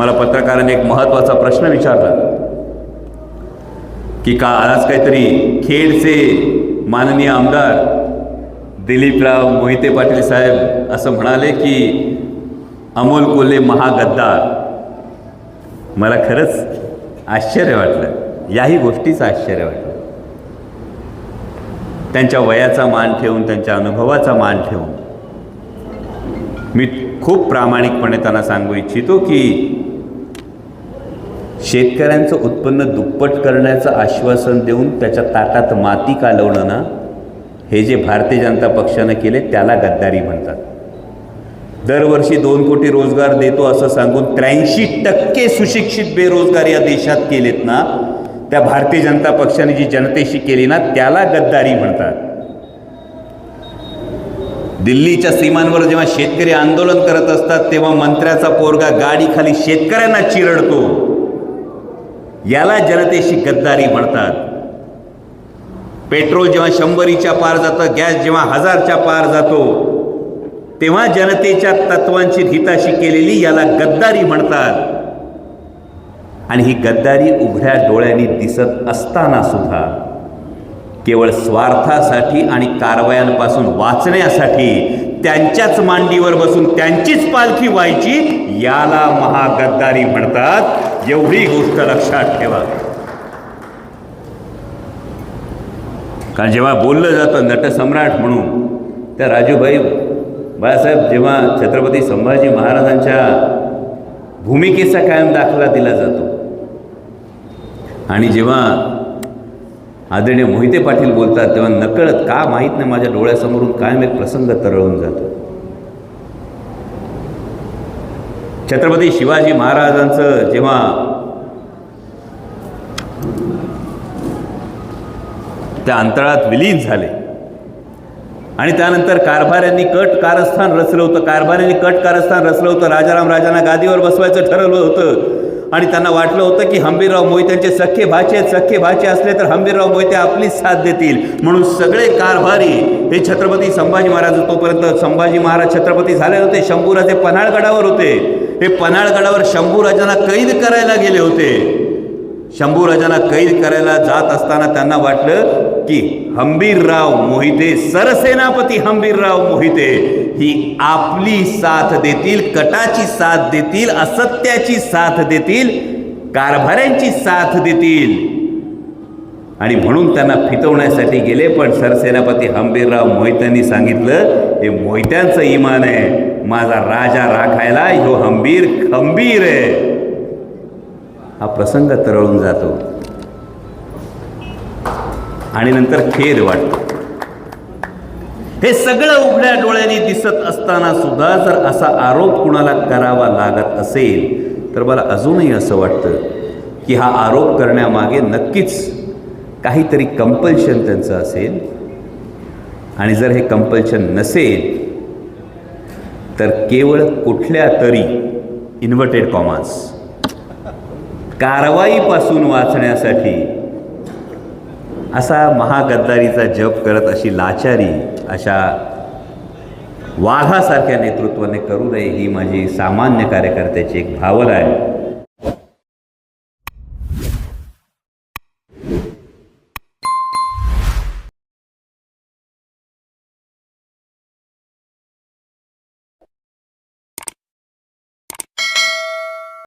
मला पत्रकाराने एक महत्त्वाचा प्रश्न विचारला की का आज काहीतरी खेडचे माननीय आमदार दिलीपराव मोहिते पाटील साहेब असं म्हणाले की अमोल कोल्हे महागद्दार. मला खरंच आश्चर्य वाटलं. याही गोष्टीचं आश्चर्य वाटलं. त्यांच्या वयाचा मान ठेवून त्यांच्या अनुभवाचा मान ठेवून. मी खूप प्रामाणिकपणे त्यांना सांगू इच्छितो की शेतकऱ्यांचं उत्पन्न दुप्पट करण्याचं आश्वासन देऊन त्याच्या ताटात माती कालवणं ना हे जे भारतीय जनता पक्षानं केले त्याला गद्दारी म्हणतात. दरवर्षी दोन कोटी रोजगार देतो असं सांगून त्र्याऐंशी टक्के सुशिक्षित बेरोजगार या देशात केलेत ना त्या भारतीय जनता पक्षाने जी जनतेशी केली ना त्याला गद्दारी म्हणतात. दिल्लीच्या सीमांवर जेव्हा शेतकरी आंदोलन करत असतात तेव्हा मंत्र्याचा पोरगा गाडीखाली शेतकऱ्यांना चिरडतो. याला जनतेशी गद्दारी म्हणतात. पेट्रोल जेव्हा शंभरीच्या पार जातं गॅस जेव्हा हजारच्या पार जातो तेव्हा जनतेच्या तत्वांची हिताशी केलेली याला गद्दारी म्हणतात. आणि ही गद्दारी उघड्या डोळ्यांनी दिसत असताना सुद्धा केवळ स्वार्थासाठी आणि कारवायांपासून वाचण्यासाठी त्यांच्याच मांडीवर बसून त्यांचीच पालखी व्हायची याला महागद्दारी म्हणतात. एवढी गोष्ट लक्षात ठेवा. कारण जेव्हा बोललं जातं नटसम्राट म्हणून त्या राजूभाई बाळासाहेब जेव्हा छत्रपती संभाजी महाराजांच्या भूमिकेचा कायम दाखला दिला जातो आणि जेव्हा आदरणीय मोहिते पाटील बोलतात तेव्हा नकळत का माहीत नाही माझ्या डोळ्यासमोरून कायम एक प्रसंग तरळून जातो. छत्रपती शिवाजी महाराजांचं जेव्हा त्या अंतराळात विलीन झाले आणि त्यानंतर कारभाऱ्यांनी कट कारस्थान रचलं होतं कारभाऱ्यांनी कट कारस्थान रचलं होतं राजाराम राजांना गादीवर बसवायचं ठरवलं होतं आणि त्यांना वाटलं होतं की हंबीरराव मोहित्यांचे सख्खे भाचे आहेत सख्खे भाचे असले तर हंबीरराव मोहिते आपलीच साथ देतील. म्हणून सगळे कारभारी हे छत्रपती संभाजी महाराज तोपर्यंत संभाजी महाराज छत्रपती झाले होते शंभूराजे पन्हाळगडावर होते. हे पन्हाळगडावर शंभूराजांना कैद करायला गेले होते. शंभूराजांना कैद करायला जात असताना त्यांना वाटलं की हंबीरराव मोहिते सरसेनापती हंबीरराव मोहिते ही आपली साथ देतील कटाची साथ देतील असत्याची साथ देतील कारभाऱ्यांची साथ देतील. आणि म्हणून त्यांना फितवण्यासाठी गेले पण सरसेनापती हंबीरराव मोहित्यांनी सांगितलं हे मोहित्यांचं इमान आहे. माझा राजा राखायला ह्यो हंबीर खंबीर आहे. हा प्रसंग तरळून जातो. आणि नंतर खेद वाटतो. हे सगळं उघड्या डोळ्यांनी दिसत असताना सुद्धा जर असा आरोप कुणाला करावा लागत असेल तर मला अजूनही असं वाटतं की हा आरोप करण्यामागे नक्कीच काहीतरी कंपल्शन त्यांचं असेल. आणि जर हे कंपल्शन नसेल तर केवळ कुठल्या तरी इन्व्हर्टेड कॉमास कारवाईपासून वाचण्यासाठी असा महागद्दारीचा जप करत अशी लाचारी अशा वाघासारख्या नेतृत्वाने करू नये ही माझी सामान्य कार्यकर्त्याची एक भावना आहे.